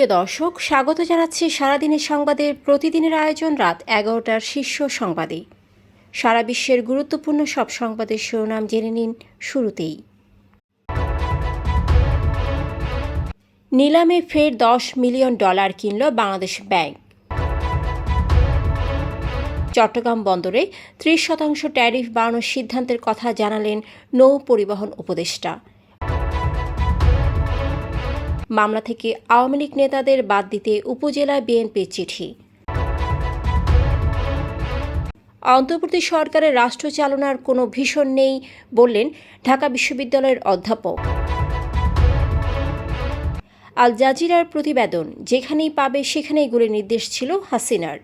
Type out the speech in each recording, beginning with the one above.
সুপ্রিয় দর্শক, স্বাগত জানাচ্ছি সারাদিনের সংবাদের প্রতিদিনের আয়োজন রাত এগারোটার শীর্ষ সংবাদে। সারা বিশ্বের গুরুত্বপূর্ণ সব সংবাদের শিরোনাম জেনে নিন শুরুতেই। নিলামে ফের দশ মিলিয়ন ডলার কিনল বাংলাদেশ ব্যাংক। চট্টগ্রাম বন্দরে ত্রিশ শতাংশ ট্যারিফ বাড়ানোর সিদ্ধান্তের কথা জানালেন নৌ পরিবহন উপদেষ্টা। মামলা থেকে আওয়ামী লীগ নেতাদের বাদ দিতে উপজেলা বিএনপির চিঠি। অন্তর্বর্তী সরকারের রাষ্ট্র চালনার কোনো ভীষণ নেই বললেন ঢাকা বিশ্ববিদ্যালয়ের অধ্যাপক। আল জাজিরার প্রতিবেদন, যেখানেই পাবে সেখানেই গুলি নির্দেশ ছিল হাসিনার।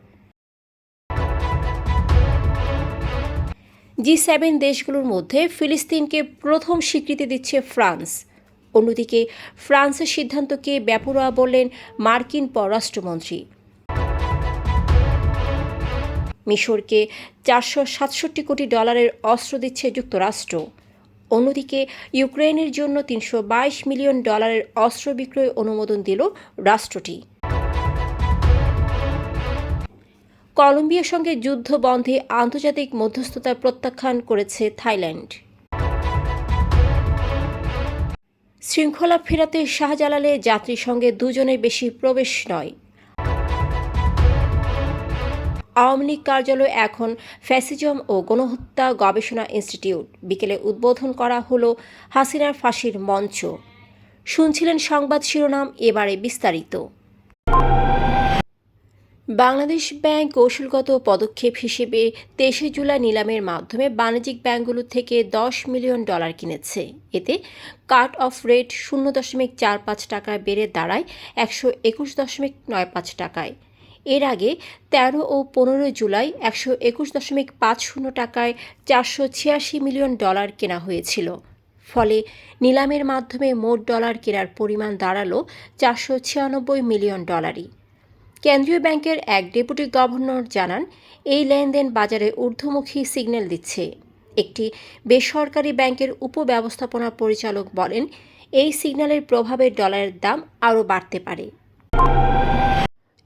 জি সেভেন দেশগুলোর মধ্যে ফিলিস্তিনকে প্রথম স্বীকৃতি দিচ্ছে ফ্রান্স। অন্যদিকে ফ্রান্সের সিদ্ধান্তকে বেপরোয়া বললেন মার্কিন পররাষ্ট্রমন্ত্রী। মিশরকে চারশো সাতষট্টি কোটি ডলারের অস্ত্র দিচ্ছে যুক্তরাষ্ট্র। অন্যদিকে ইউক্রেনের জন্য তিনশো বাইশ মিলিয়ন ডলারের অস্ত্র বিক্রয় অনুমোদন দিল রাষ্ট্রটি। কলম্বিয়ার সঙ্গে যুদ্ধ বন্ধে আন্তর্জাতিক মধ্যস্থতা প্রত্যাখ্যান করেছে থাইল্যান্ড। শৃঙ্খলা ফেরাতে শাহজালালে যাত্রীর সঙ্গে দুজনের বেশি প্রবেশ নয়। আওয়ামী লীগ কার্যালয় এখন ফ্যাসিজম ও গণহত্যা গবেষণা ইনস্টিটিউট। বিকেলে উদ্বোধন করা হল হাসিনার ফাঁসির মঞ্চ। শুনছিলেন সংবাদ শিরোনাম, এবারে বিস্তারিত। বাংলাদেশ ব্যাংক কৌশলগত পদক্ষেপ হিসেবে তেইশে জুলাই নিলামের মাধ্যমে বাণিজ্যিক ব্যাংকগুলো থেকে দশ মিলিয়ন ডলার কিনেছে। এতে কাট অফ রেট শূন্য দশমিক চার পাঁচ টাকায় বেড়ে দাঁড়ায় একশো একুশ দশমিক নয় পাঁচ টাকায়। এর আগে তেরো ও পনেরো জুলাই একশো একুশ দশমিক পাঁচ শূন্য টাকায় চারশো ছিয়াশি মিলিয়ন ডলার কেনা হয়েছিল। ফলে নিলামের মাধ্যমে মোট ডলার কেনার পরিমাণ দাঁড়াল চারশো ছিয়ানব্বই মিলিয়ন ডলারই। কেন্দ্রীয় ব্যাংকের এক ডেপুটি গভর্নর জানান, এই লেনদেন বাজারে ঊর্ধ্বমুখী সিগন্যাল দিচ্ছে। একটি বেসরকারি ব্যাংকের উপব্যবস্থাপনা পরিচালক বলেন, এই সিগন্যালের প্রভাবে ডলারের দাম আরও বাড়তে পারে।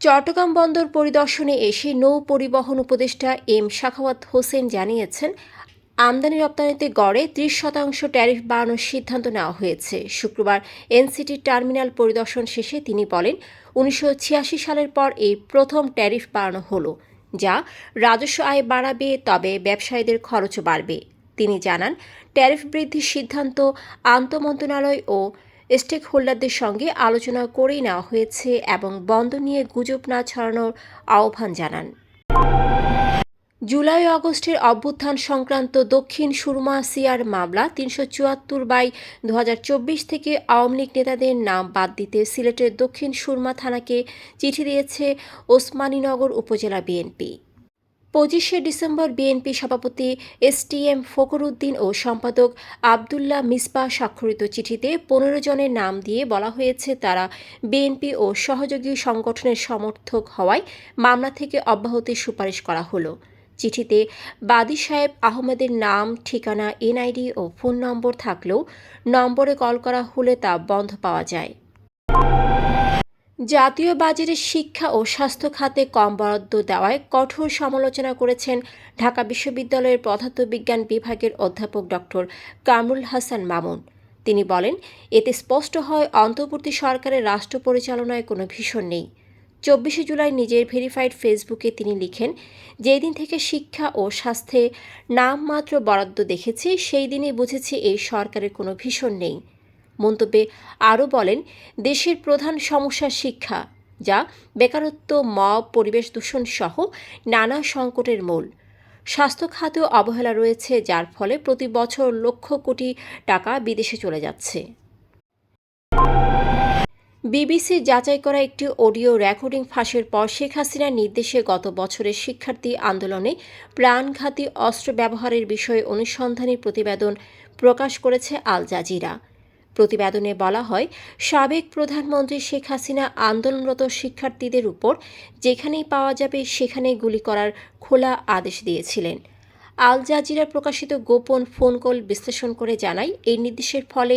চট্টগ্রাম বন্দর পরিদর্শনে এসে নৌ পরিবহন উপদেষ্টা এম শাখাওয়াত হোসেন জানিয়েছেন আমদানি রপ্তানিতে গড়ে ত্রিশ শতাংশ ট্যারিফ বাড়ানোর সিদ্ধান্ত নেওয়া হয়েছে। শুক্রবার এনসিটি টার্মিনাল পরিদর্শন শেষে তিনি বলেন, উনিশশো ছিয়াশি সালের পর এই প্রথম ট্যারিফ বাড়ানো হলো, যা রাজস্ব আয় বাড়াবে তবে ব্যবসায়ীদের খরচও বাড়বে। তিনি জানান, ট্যারিফ বৃদ্ধির সিদ্ধান্ত আন্তঃমন্ত্রণালয় ও স্টেক হোল্ডারদের সঙ্গে আলোচনা করেই নেওয়া হয়েছে এবং বন্ধ নিয়ে গুজব না ছড়ানোর আহ্বান জানান। জুলাই আগস্টের অভ্যুত্থান সংক্রান্ত দক্ষিণ সুরমা সিয়ার মামলা তিনশো চুয়াত্তর বাই দু হাজার চব্বিশ থেকে আওয়ামী লীগ নেতাদের নাম বাদ দিতে সিলেটের দক্ষিণ সুরমা থানাকে চিঠি দিয়েছে ওসমানীনগর উপজেলা বিএনপি। পঁচিশে ডিসেম্বর বিএনপি সভাপতি এস টি এসটিএম ফখরুদ্দিন ও সম্পাদক আবদুল্লাহ মিসবা স্বাক্ষরিত চিঠিতে পনেরো জনের নাম দিয়ে বলা হয়েছে তারা বিএনপি ও সহযোগী সংগঠনের সমর্থক হওয়ায় মামলা থেকে অব্যাহতির সুপারিশ করা হলো। চিঠিতে বাদী সাহেব আহমেদের নাম, ঠিকানা, এনআইডি ও ফোন নম্বর থাকলেও নম্বরে কল করা হলে তা বন্ধ পাওয়া যায়। জাতীয় বাজারে শিক্ষা ও স্বাস্থ্য খাতে কম বরাদ্দ দেওয়ায় কঠোর সমালোচনা করেছেন ঢাকা বিশ্ববিদ্যালয়ের পদার্থবিজ্ঞান বিভাগের অধ্যাপক ডক্টর কামরুল হাসান মামুন। তিনি বলেন, এতে স্পষ্ট হয়, অন্তর্বর্তী সরকারের রাষ্ট্র পরিচালনায় কোনো ভীষণ নেই। চব্বিশে জুলাই নিজের ভেরিফাইড ফেসবুকে তিনি লিখেন যেই দিন থেকে শিক্ষা ও স্বাস্থ্যে নামমাত্র বরাদ্দ দেখেছি, সেই দিনই বুঝেছি এই সরকারের কোনো ভীষণ নেই। মন্তব্যে আরও বলেন, দেশের প্রধান সমস্যা শিক্ষা, যা বেকারত্ব, মব, পরিবেশ দূষণ সহ নানা সংকটের মূল। স্বাস্থ্য খাতেও অবহেলা রয়েছে, যার ফলে প্রতি বছর লক্ষ কোটি টাকা বিদেশে চলে যাচ্ছে। বিবিসি যাচাই করা একটি অডিও রেকর্ডিং ফাঁসের পর শেখ হাসিনার নির্দেশে গত বছরের শিক্ষার্থী আন্দোলনে প্রাণঘাতী অস্ত্র ব্যবহারের বিষয়ে অনুসন্ধানী প্রতিবেদন প্রকাশ করেছে আল জাজিরা। প্রতিবেদনে বলা হয়, সাবেক প্রধানমন্ত্রী শেখ হাসিনা আন্দোলনরত শিক্ষার্থীদের উপর যেখানেই পাওয়া যাবে সেখানেই গুলি করার খোলা আদেশ দিয়েছিলেন। আল জাজিরা প্রকাশিত গোপন ফোন কল বিশ্লেষণ করে জানায়, এই নির্দেশের ফলে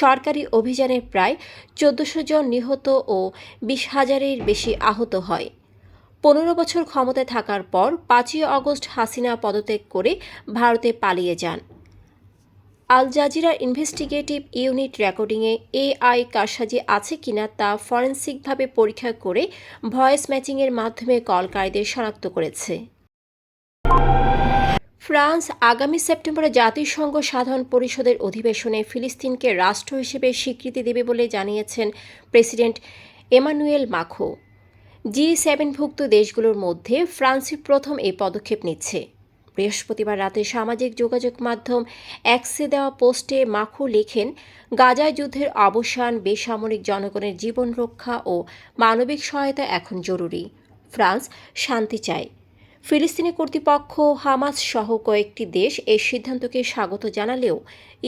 সরকারি অভিযানে প্রায় চোদ্দশো জন নিহত ও বিশ হাজারের বেশি আহত হয়। পনেরো বছর ক্ষমতায় থাকার পর পাঁচই অগস্ট হাসিনা পদত্যাগ করে ভারতে পালিয়ে যান। আল জাজিরা ইনভেস্টিগেটিভ ইউনিট রেকর্ডিংয়ে এআই কারসাজি আছে কিনা তা ফরেন্সিকভাবে পরীক্ষা করে ভয়েস ম্যাচিংয়ের মাধ্যমে কলকারীদের শনাক্ত করেছে। ফ্রান্স আগামী সেপ্টেম্বরে জাতিসংঘ সাধারণ পরিষদের অধিবেশনে ফিলিস্তিনকে রাষ্ট্র হিসেবে স্বীকৃতি দেবে বলে জানিয়েছেন প্রেসিডেন্ট এমানুয়েল মাখো। জি সেভেনভুক্ত দেশগুলোর মধ্যে ফ্রান্সই প্রথম এই পদক্ষেপ নিচ্ছে। বৃহস্পতিবার রাতে সামাজিক যোগাযোগ মাধ্যম অ্যাক্সে দেওয়া পোস্টে মাখু লেখেন, গাজায় যুদ্ধের অবসান, বেসামরিক জনগণের জীবন রক্ষা ও মানবিক সহায়তা এখন জরুরি। ফ্রান্স শান্তি চায়। ফিলিস্তিনি কর্তৃপক্ষ হামাস সহ কয়েকটি দেশ এই সিদ্ধান্তকে স্বাগত জানালেও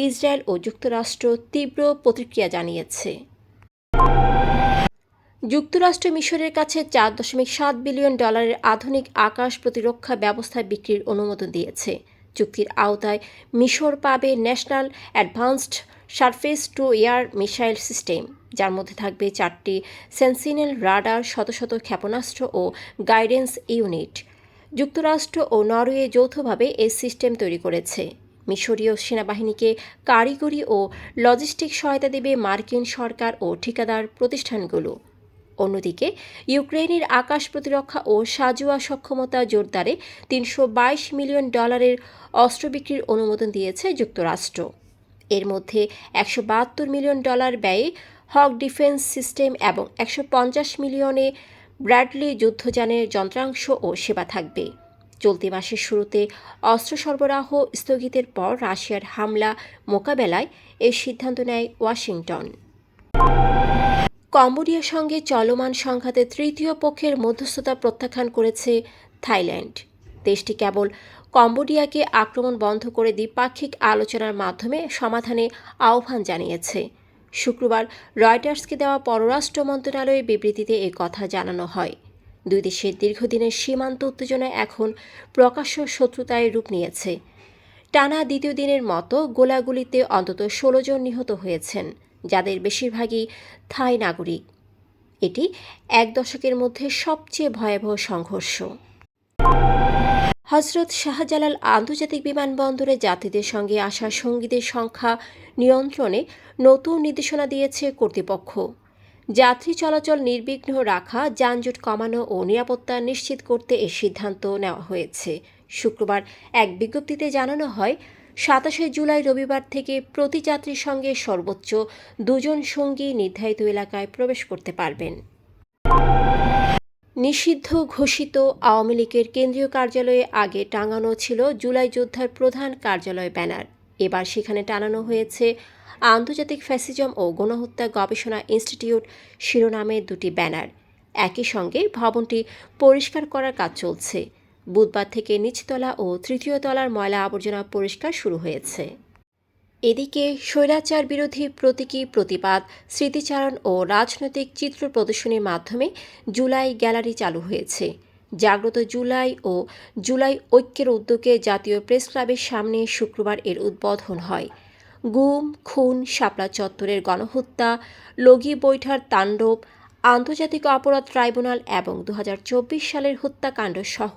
ইসরায়েল ও যুক্তরাষ্ট্র তীব্র প্রতিক্রিয়া জানিয়েছে। যুক্তরাষ্ট্র মিশরের কাছে চার দশমিক সাত বিলিয়ন ডলারের আধুনিক আকাশ প্রতিরক্ষা ব্যবস্থা বিক্রির অনুমোদন দিয়েছে। চুক্তির আওতায় মিশর পাবে national advanced surface to air missile system, যার মধ্যে থাকবে চারটি সেন্সিনেল রাডার, শত শত ক্ষেপণাস্ত্র ও গাইডেন্স ইউনিট। যুক্তরাষ্ট্র ও নরওয়ে যৌথভাবে এই সিস্টেম তৈরি করেছে। মিশরীয় সেনাবাহিনীকে কারিগরি ও লজিস্টিক সহায়তা দেবে মার্কিন সরকার ও ঠিকাদার প্রতিষ্ঠানগুলো। অন্যদিকে ইউক্রেনের আকাশ প্রতিরক্ষা ও সাজোয়া সক্ষমতা জোরদারে তিনশো বাইশ মিলিয়ন ডলারের অস্ত্র বিক্রির অনুমোদন দিয়েছে যুক্তরাষ্ট্র। এর মধ্যে একশো বাহাত্তর মিলিয়ন ডলার ব্যয়ে হক ডিফেন্স সিস্টেম এবং একশো পঞ্চাশ মিলিয়নে ব্র্যাডলি যুদ্ধযানের যন্ত্রাংশ ও সেবা থাকবে। চলতি মাসের শুরুতে অস্ত্র সরবরাহ স্থগিতের পর রাশিয়ার হামলা মোকাবেলায় এই সিদ্ধান্ত নেয় ওয়াশিংটন। কম্বোডিয়ার সঙ্গে চলমান সংঘাতে তৃতীয় পক্ষের মধ্যস্থতা প্রত্যাখ্যান করেছে থাইল্যান্ড। দেশটি কেবল কম্বোডিয়াকে আক্রমণ বন্ধ করে দ্বিপাক্ষিক আলোচনার মাধ্যমে সমাধানে আহ্বান জানিয়েছে। শুক্রবার রয়টার্সকে দেওয়া পররাষ্ট্র মন্ত্রণালয়ের বিবৃতিতে এ কথা জানানো হয়। দুই দেশের দীর্ঘদিনের সীমান্ত উত্তেজনা এখন প্রকাশ্য শত্রুতায় রূপ নিয়েছে। টানা দ্বিতীয় দিনের মতো গোলাগুলিতে অন্তত ষোলো জন নিহত হয়েছেন, যাদের বেশিরভাগই থাই নাগরিক। এটি এক দশকের মধ্যে সবচেয়ে ভয়াবহ সংঘর্ষ। হজরত শাহজালাল আন্তর্জাতিক বিমানবন্দরে যাত্রীদের সঙ্গে আসা সঙ্গীদের সংখ্যা নিয়ন্ত্রণে নতুন নির্দেশনা দিয়েছে কর্তৃপক্ষ। যাত্রী চলাচল নির্বিঘ্ন রাখা, যানজট কমানো ও নিরাপত্তা নিশ্চিত করতে এই সিদ্ধান্ত নেওয়া হয়েছে। শুক্রবার এক বিজ্ঞপ্তিতে জানানো হয়, সাতাশে জুলাই রবিবার থেকে প্রতি যাত্রীর সঙ্গে সর্বোচ্চ দুজন সঙ্গী নির্ধারিত এলাকায় প্রবেশ করতে পারবেন। নিষিদ্ধ ঘোষিত আওয়ামী লীগের কেন্দ্রীয় কার্যালয়ে আগে টাঙানো ছিল জুলাই যোদ্ধার প্রধান কার্যালয় ব্যানার। এবার সেখানে টানানো হয়েছে আন্তর্জাতিক ফ্যাসিজম ও গণহত্যা গবেষণা ইনস্টিটিউট শিরোনামে দুটি ব্যানার। একই সঙ্গে ভবনটি পরিষ্কার করার কাজ চলছে। বুধবার থেকে নিচতলা ও তৃতীয় তলার ময়লা আবর্জনা পরিষ্কার শুরু হয়েছে। এদিকে স্বৈরাচার বিরোধী প্রতীকী প্রতিবাদ, স্মৃতিচারণ ও রাজনৈতিক চিত্র প্রদর্শনীর মাধ্যমে জুলাই গ্যালারি চালু হয়েছে। জাগ্রত জুলাই ও জুলাই ঐক্যের উদ্যোগে জাতীয় প্রেস ক্লাবের সামনে শুক্রবার এর উদ্বোধন হয়। গুম, খুন, শাপলা চত্বরের গণহত্যা, লগি বৈঠার তাণ্ডব, আন্তর্জাতিক অপরাধ ট্রাইব্যুনাল এবং দু হাজার চব্বিশ সালের হত্যাকাণ্ড সহ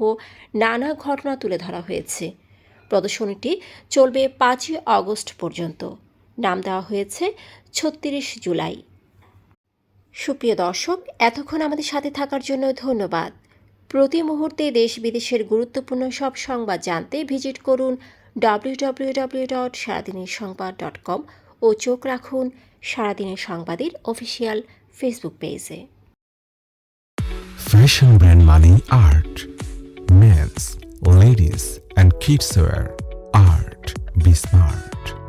নানা ঘটনা তুলে ধরা হয়েছে। প্রদর্শনীটি চলবে পাঁচই আগস্ট পর্যন্ত। নাম দেওয়া হয়েছে ছত্রিশ জুলাই। সুপ্রিয় দর্শক এতক্ষণ আমাদের সাথে থাকার জন্য ধন্যবাদ। প্রতি মুহূর্তে দেশ বিদেশের গুরুত্বপূর্ণ সব সংবাদ জানতে ভিজিট করুন ডাব্লিউ ডাব্লিউ ডাব্লিউ ডট সারাদিনের সংবাদ ডট কম ও চোখ রাখুন সারাদিনের সংবাদের অফিসিয়াল ফেসবুক পেজে। Brand money art. Men's, ladies, and kids wear art. Be smart.